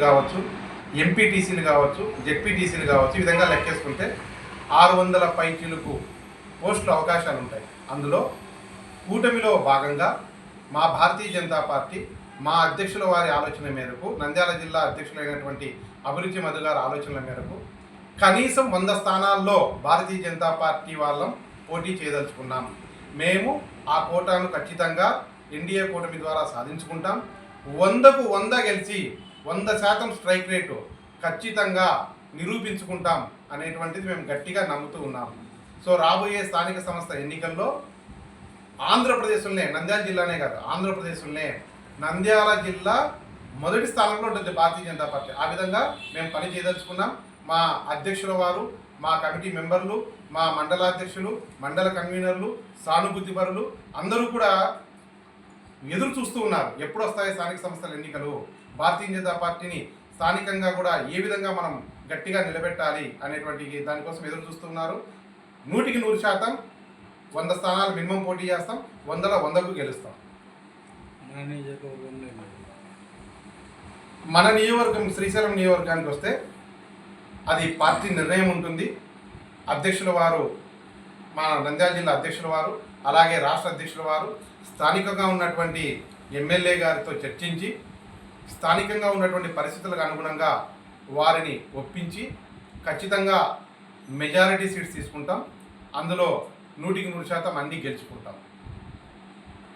కావచ్చు ఎంపీటీసీలు కావచ్చు జెడ్పీటీసీలు కావచ్చు ఈ విధంగా లెక్కేసుకుంటే ఆరు వందల పైచీలకు పోస్టులు అవకాశాలు ఉంటాయి. అందులో కూటమిలో భాగంగా మా భారతీయ జనతా పార్టీ మా అధ్యక్షుల వారి ఆలోచన మేరకు నంద్యాల జిల్లా అధ్యక్షులైనటువంటి అభిరుచి మధు గారి ఆలోచనల మేరకు కనీసం వంద స్థానాల్లో భారతీయ జనతా పార్టీ వాళ్ళం పోటీ చేయదలుచుకున్నాం. మేము ఆ కోటాను ఖచ్చితంగా ఎన్డీఏ కూటమి ద్వారా సాధించుకుంటాం. వందకు వంద గెలిచి వంద శాతం స్ట్రైక్ రేటు ఖచ్చితంగా నిరూపించుకుంటాం అనేటువంటిది మేము గట్టిగా నమ్ముతూ ఉన్నాం. సో రాబోయే స్థానిక సంస్థ ఎన్నికల్లో ఆంధ్రప్రదేశ్లోనే నంద్యాల జిల్లానే కాదు ఆంధ్రప్రదేశ్లోనే నంద్యాల జిల్లా మొదటి స్థానంలో ఉంటుంది భారతీయ జనతా పార్టీ. ఆ విధంగా మేము పని చేయదలుచుకున్నాం. మా అధ్యక్షుల వారు మా కమిటీ మెంబర్లు మా మండలాధ్యక్షులు మండల కన్వీనర్లు సానుభూతిపరులు అందరూ కూడా ఎదురు చూస్తూ ఉన్నారు. ఎప్పుడు వస్తాయి స్థానిక సంస్థల ఎన్నికలు? భారతీయ జనతా పార్టీని స్థానికంగా కూడా ఏ విధంగా మనం గట్టిగా నిలబెట్టాలి అనేటువంటి దానికోసం ఎదురు చూస్తున్నారు నూటికి నూరు శాతం వంద స్థానాలు మినిమం పోటీ చేస్తాం. వందల వందకు గెలుస్తాం. మన నియోజకవర్గం శ్రీశైలం నియోజకవర్గానికి వస్తే అది పార్టీ నిర్ణయం ఉంటుంది. అధ్యక్షుల వారు మా నంద్యాల జిల్లా అధ్యక్షుల వారు అలాగే రాష్ట్ర అధ్యక్షుల వారు స్థానికంగా ఉన్నటువంటి ఎమ్మెల్యే గారితో చర్చించి స్థానికంగా ఉన్నటువంటి పరిస్థితులకు అనుగుణంగా వారిని ఒప్పించి ఖచ్చితంగా మెజారిటీ సీట్స్ తీసుకుంటాం. అందులో నూటికి నూరు శాతం అన్నీ గెలుచుకుంటాం.